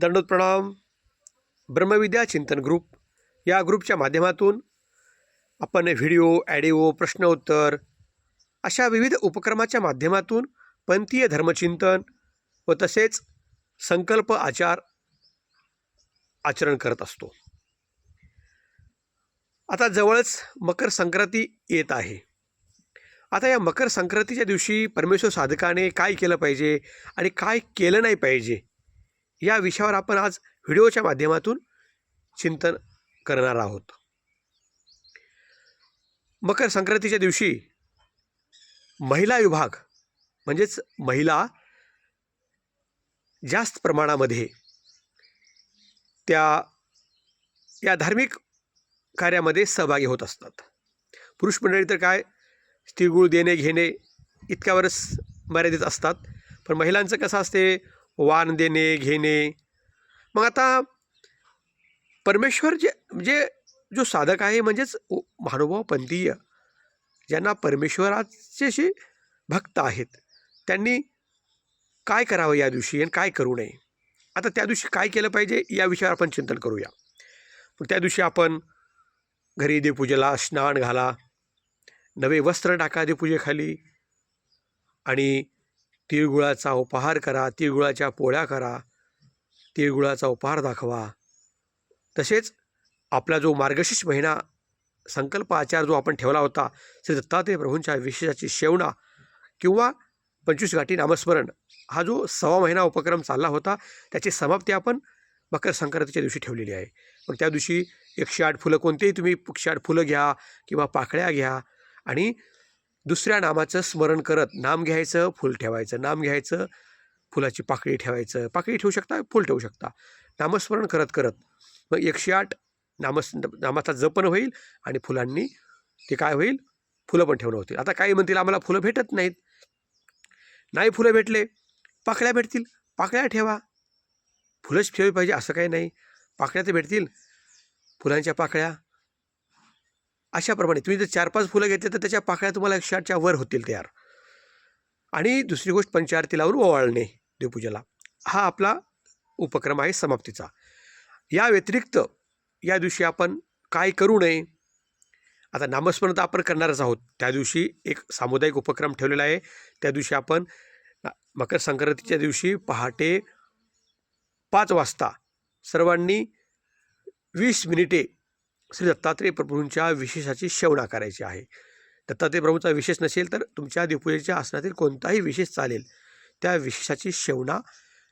दंडोत प्रणाम ब्रह्मविद्या चिंतन ग्रुप या ग्रुपच्या माध्यमातून आपण व्हिडिओ ॲडिओ प्रश्नोत्तर अशा विविध उपक्रमाच्या माध्यमातून पंथीय धर्मचिंतन व तसेच संकल्प आचार आचरण करत असतो. आता जवळच मकर संक्रांती येत आहे. आता या मकर संक्रांतीच्या दिवशी परमेश्वर साधकाने काय केलं पाहिजे आणि काय केलं नाही पाहिजे या विषयावर आपण आज व्हिडिओच्या माध्यमातून चिंतन करणार आहोत. मकर संक्रांतीच्या दिवशी महिला विभाग म्हणजेच महिला जास्त प्रमाणामध्ये त्या या धार्मिक कार्यामध्ये सहभागी होत असतात. पुरुष मंडळी तर काय तिळगुळ देणे घेणे इतक्यावरच मर्यादित असतात. पण महिलांचं कसं असते वाण देणे घेणे. मग आता परमेश्वर जे म्हणजे जो साधक आहे म्हणजेच उ- महानुभाव पंथीय ज्यांना परमेश्वराचे असे भक्त आहेत त्यांनी काय करावं या दिवशी आणि काय करू नये? आता त्या दिवशी काय केलं पाहिजे या विषयावर आपण चिंतन करूया. मग त्या दिवशी आपण घरी देवपूजेला स्नान घाला नवे वस्त्र टाका देवपूजेखाली आणि तिळगुळाचा उपहार करा तिळगुळाच्या पोळ्या करा तिळगुळाचा उपहार दाखवा. तसेच आपला जो मार्गशीर्ष महिना संकल्प आचार जो आपण ठेवला होता श्री दत्तात्रय प्रभूंच्या विशेषाची शेवणा किंवा पंचवीस गाठी नामस्मरण हा जो सवा महिना उपक्रम चालला होता त्याची समाप्ती आपण मकर संक्रांतीच्या दिवशी ठेवलेली आहे. मग त्या दिवशी एकशे आठ फुलं कोणतेही तुम्ही एकशे आठ फुलं घ्या किंवा पाकळ्या घ्या आणि दुसऱ्या नामाचं स्मरण करत नाम घ्यायचं फुल ठेवायचं. नाम घ्यायचं फुलाची पाकळी ठेवायचं. पाकळी ठेवू शकता फुल ठेवू शकता. नामस्मरण करत करत. मग एकशे आठ नामस नामाचा जपण होईल आणि फुलांनी ते काय होईल? फुलं पण ठेवणं होतील. आता काही म्हणतील आम्हाला फुलं भेटत नाहीत. नाही फुलं भेटले. पाकळ्या भेटतील. पाकळ्या ठेवा. फुलंच ठेवली पाहिजे असं काही नाही. पाकळ्या तर भेटतील. फुलांच्या पाकळ्या. अशाप्रमाणे. तुम्ही जर चार पाच फुलं घेतले तर त्याच्या पाकळ्या तुम्हाला एकशे आठच्या वर होतील तयार. आणि दुसरी गोष्ट पंचारती लावून ओवाळणे देवपूजेला. हा आपला उपक्रम आहे समाप्तीचा. या व्यतिरिक्त या दिवशी आपण काय करू नये? आता नामस्मरण तर आपण करणारच आहोत. त्या दिवशी एक सामुदायिक उपक्रम ठेवलेला आहे. त्या दिवशी आपण मकर संक्रांतीच्या दिवशी पहाटे पाच वाजता सर्वांनी वीस मिनिटे श्री दत्तात्रेय प्रभूंच्या विशेषाची शेवणा करायची आहे. दत्तात्रेय प्रभूंचा विशेष नसेल तर तुमच्या देवपूजेच्या आसनातील कोणताही विशेष चालेल. त्या विशेषाची शेवणा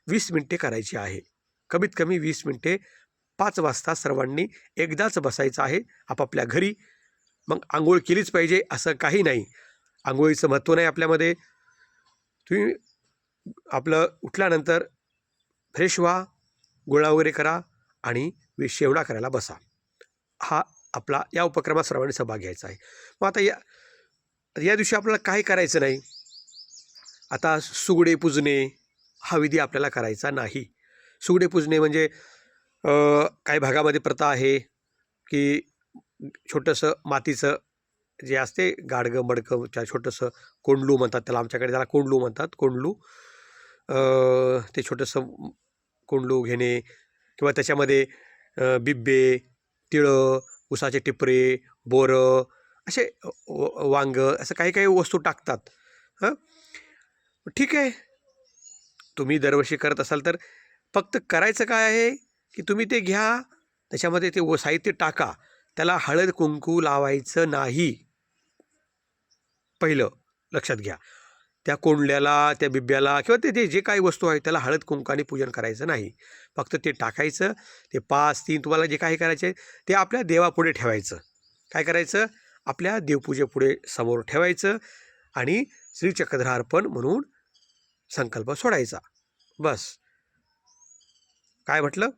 वीस मिनटे करायची आहे. कमीत कमी वीस मिनटे पाच वाजता सर्वांनी एकदाच बसायचं आहे आपापल्या घरी. मग आंघोळ केलीच पाहिजे असं काही नाही. आंघोळीचं महत्त्व नाही आपल्यामध्ये. तुम्ही आपलं उठल्यानंतर फ्रेश व्हा गोळा वगैरे करा आणि वि- शेवणा करायला बसा. हा आपला या उपक्रमात सर्वांनी सहभाग घ्यायचा आहे. मग आता या या दिवशी आपल्याला काय करायचं नाही? आता सुगडे पुजणे हा विधी आपल्याला करायचा नाही. सुगडे पुजणे म्हणजे काही भागामध्ये प्रथा आहे की छोटंसं मातीचं जे असते गाडगं मडकं त्या छोटंसं कोंडलू म्हणतात त्याला आमच्याकडे त्याला कोंडलू म्हणतात. कोंडलू ते छोटंसं कोंडलू घेणे किंवा त्याच्यामध्ये बिब्बे तिळं उसाचे टिपरे बोरं असे व- वांगं असं काही काही वस्तू टाकतात. हां? ठीक आहे. तुम्ही दरवर्षी करत असाल तर फक्त करायचं काय आहे की तुम्ही ते घ्या त्याच्यामध्ये ते व साहित्य टाका. त्याला हळद कुंकू लावायचं नाही. पहिलं लक्षात घ्या. त्या कोंडल्याला त्या बिब्याला किंवा ते जे जे काही वस्तू आहे त्याला हळद कुंकाने पूजन करायचं नाही. फक्त ते टाकायचं ते पाच तीन तुम्हाला जे काही करायचे ते आपल्या देवापुढे ठेवायचं. काय करायचं? आपल्या देवपूजेपुढे समोर ठेवायचं आणि श्रीचक्रधार्पण म्हणून संकल्प सोडायचा. बस. काय म्हटलं?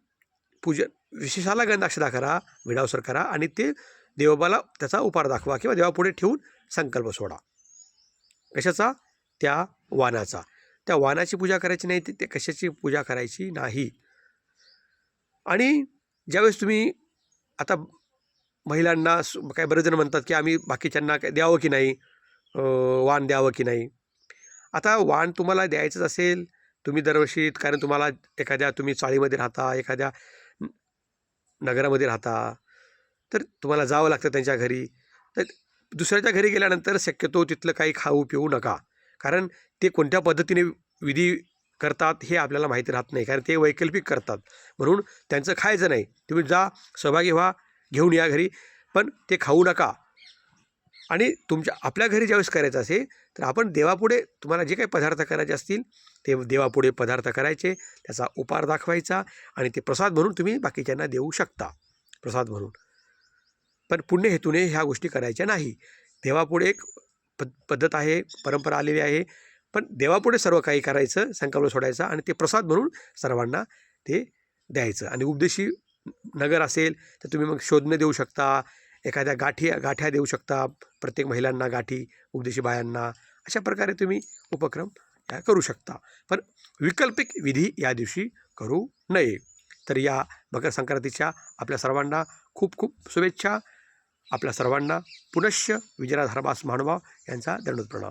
पूजन विशेषाला गंधाक्षदा करा विडावसर करा आणि ते देवबाला त्याचा उपार दाखवा किंवा देवापुढे ठेवून संकल्प सोडा. कशाचा? त्या वानाचा. त्या वानाची पूजा करायची नाही ती- ते कशाची पूजा करायची नाही. आणि ज्यावेळेस तुम्ही आता महिलांना सु- काय बरेच जण म्हणतात की आम्ही बाकीच्यांना काय द्यावं की नाही? वाण द्यावं की नाही? आता वाण तुम्हाला द्यायचंच असेल तुम्ही दरवर्षी कारण तुम्हाला एखाद्या तुम्ही चाळीमध्ये राहता एखाद्या नगरामध्ये राहता तर तुम्हाला जावं लागतं त्यांच्या घरी. तर दुसऱ्याच्या घरी गेल्यानंतर शक्यतो तिथलं काही खाऊ पिऊ नका. कारण ते कोणत्या पद्धतीने विधी करतात हे आपल्याला माहिती राहत नाही. कारण ते वैकल्पिक करतात. म्हणून त्यांचं खायचं नाही. तुम्ही जा सहभागी व्हा घेऊन या घरी. पण ते खाऊ नका. आणि तुमच्या आपल्या घरी ज्यावेळेस करायचं असेल तर आपण देवापुढे तुम्हाला जे काही पदार्थ करायचे असतील ते देवापुढे पदार्थ करायचे. त्याचा उपार दाखवायचा आणि ते प्रसाद म्हणून तुम्ही बाकीच्यांना देऊ शकता. प्रसाद म्हणून. पण पुण्य हेतूने ह्या गोष्टी करायच्या नाही. देवापुढे एक पद पद्धत आहे परंपरा आलेली आहे. पण देवापुढे सर्व काही करायचं संकल्प सोडायचा आणि ते प्रसाद म्हणून सर्वांना ते द्यायचं. आणि उपदेशी नगर असेल तर तुम्ही मग शोधणे देऊ शकता एखाद्या गाठी गाठ्या देऊ शकता प्रत्येक महिलांना गाठी उपदेशी बायांना अशा प्रकारे तुम्ही उपक्रम त्या करू शकता. पण वैकल्पिक विधी या दिवशी करू नये. तर या मकर संक्रांतीच्या आपल्या सर्वांना खूप खूप शुभेच्छा. आपल्या सर्वांना पुनश्च विजयाधर्मास मानवा यांचा दंडोत प्रणाम